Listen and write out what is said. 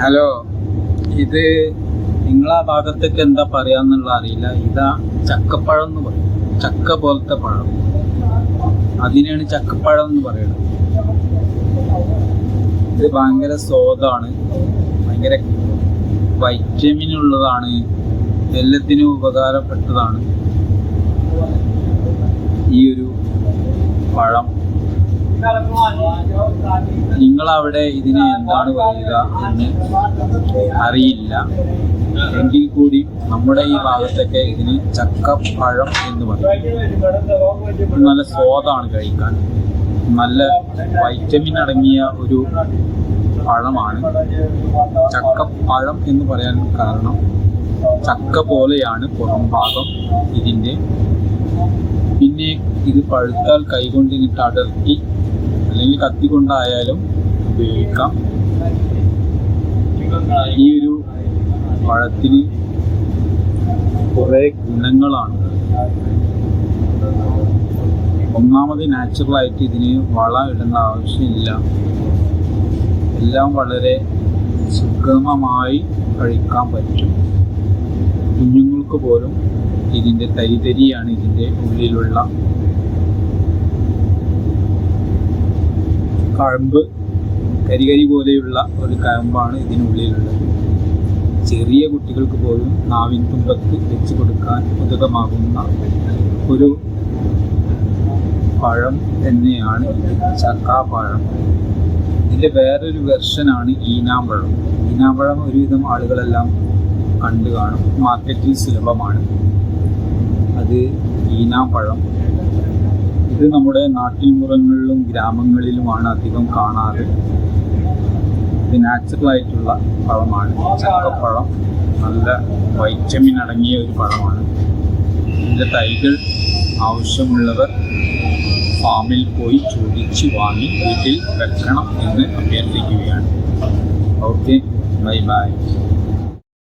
Hello ഇത് നിങ്ങളാ ഭാഗത്തേക്ക് എന്താ പറയാന്നുള്ള അറിയില്ല. ഇതാ ചക്കപ്പഴം എന്ന് പറയും. ചക്ക പോലത്തെ പഴം. അതിനെയാണ് ചക്കപ്പഴം എന്ന് പറയുന്നത്. ഇത് ഭയങ്കര സ്വാദാണ്. ഭയങ്കര വൈറ്റമിൻ ഉള്ളതാണ് എല്ലാത്തിനും ഉപകാരപ്പെട്ടതാണ് ഈ ഒരു പഴം. നിങ്ങളവിടെ ഇതിനെ എന്താണ് പറയുക എന്ന് അറിയില്ല. എങ്കിൽ കൂടി നമ്മുടെ ഈ ഭാഗത്തൊക്കെ ഇതിന് ചക്കപ്പഴം എന്ന് പറയും. നല്ല സ്വാദാണ് കഴിക്കാൻ. നല്ല വൈറ്റമിൻ അടങ്ങിയ ഒരു പഴമാണ്. ചക്കപ്പഴം എന്ന് പറയാൻ കാരണം ചക്ക പോലെയാണ് പുറം ഭാഗം ഇതിന്റെ. പിന്നെ ഇത് പഴുത്താൽ കൈകൊണ്ട് അടർത്തി അല്ലെങ്കിൽ കത്തി കൊണ്ടായാലും ഉപയോഗിക്കാം. ഈ ഒരു പഴത്തിന് കുറേ ഗുണങ്ങളാണ്. ഒന്നാമത് നാച്ചുറലായിട്ട് ഇതിന് വള ഇടേണ്ട ആവശ്യമില്ല. എല്ലാം വളരെ സുഗമമായി കഴിക്കാൻ പറ്റും. കുഞ്ഞുങ്ങൾക്ക് പോലും ഇതിന്റെ തരിതരിയാണ് ഇതിന്റെ ഉള്ളിലുള്ള കഴമ്പ് കരികരി പോലെയുള്ള ഒരു കഴമ്പാണ് ഇതിനുള്ളിലുള്ളത്. ചെറിയ കുട്ടികൾക്ക് പോലും നാവിൻ തുമ്പത്ത് വെച്ച് കൊടുക്കാൻ ഉതകമാകുന്ന ഒരു പഴം തന്നെയാണ് ചക്കാപ്പഴം. ഇതിന്റെ വേറൊരു വെർഷനാണ് ഈനാമ്പഴം. ഈനാമ്പഴം ഒരുവിധം ആളുകളെല്ലാം കണ്ടു കാണും. മാർക്കറ്റിൽ സുലഭമാണ്. അത് ഈനാമ്പഴം. ഇത് നമ്മുടെ നാട്ടിൻപുറങ്ങളിലും ഗ്രാമങ്ങളിലുമാണ് അധികം കാണാറ്. ഇത് നാച്ചുറൽ ആയിട്ടുള്ള പഴമാണ്. ചക്കപ്പഴം നല്ല വൈറ്റമിൻ അടങ്ങിയ ഒരു പഴമാണ്. ഇതിന്റെ തൈകൾ ആവശ്യമുള്ളവർ ഫാമിൽ പോയി ചോദിച്ച് വാങ്ങി വീട്ടിൽ വെക്കണം എന്ന് അഭ്യർത്ഥിക്കുകയാണ്. Okay bye bye.